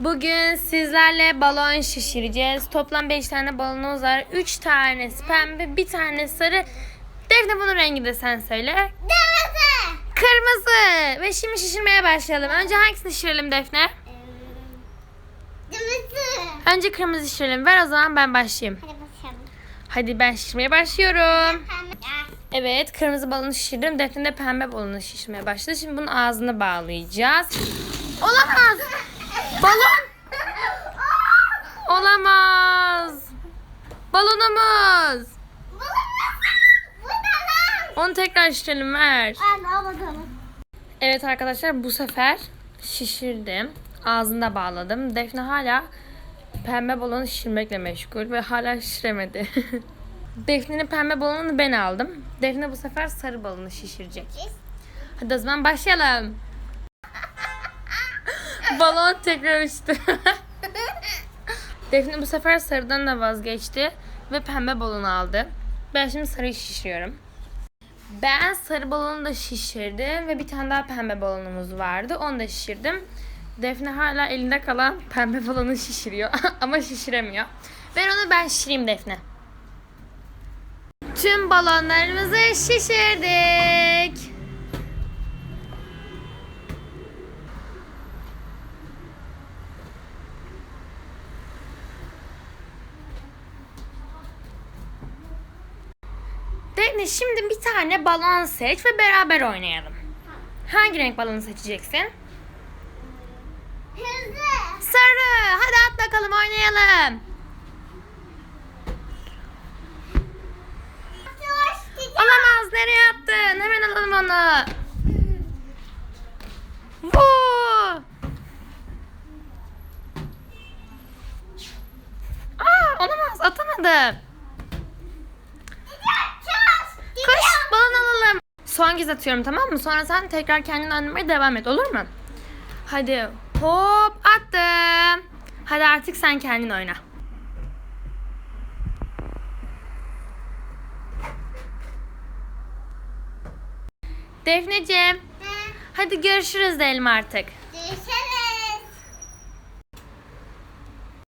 Bugün sizlerle balon şişireceğiz. Toplam 5 tane balonumuz var. 3 tanesi pembe, bir tane sarı. Defne bunun rengi de sen söyle. Kırmızı. Kırmızı. Ve şimdi şişirmeye başlayalım. Önce hangisini şişirelim Defne? Kırmızı. Önce kırmızı şişirelim. Ver o zaman ben başlayayım. Hadi bakalım. Hadi ben şişirmeye başlıyorum. Evet kırmızı balonu şişirdim. Defne de pembe balonu şişirmeye başladı. Şimdi bunun ağzını bağlayacağız. Olamaz. Balon. Balonumuz. Onu tekrar şişirelim ver. Evet arkadaşlar bu sefer şişirdim. Ağzında bağladım. Defne hala pembe balonu şişirmekle meşgul ve hala şişiremedi. Defne'nin pembe balonunu ben aldım. Defne bu sefer sarı balonu şişirecek. Hadi o zaman başlayalım. Balon tekrar uçtu. Defne bu sefer sarıdan da vazgeçti ve pembe balonu aldı. Ben şimdi sarıyı şişiriyorum. Ben sarı balonu da şişirdim ve bir tane daha pembe balonumuz vardı. Onu da şişirdim. Defne hala elinde kalan pembe balonu şişiriyor ama şişiremiyor. Ver onu ben şişireyim Defne. Tüm balonlarımızı şişirdik. Defne şimdi bir tane balon seç ve beraber oynayalım. Hangi renk balonu seçeceksin? Hızlı. Sarı. Hadi at bakalım oynayalım. Olamaz. Nereye attın? Hemen alalım onu. Vuu. Aa, olamaz. Atamadım. Çabuk. Koş balon alalım. Son kez atıyorum tamam mı? Sonra sen tekrar kendini oynamaya devam et olur mu? Hadi hop attım. Hadi artık sen kendin oyna. Defneciğim hadi görüşürüz diyelim artık.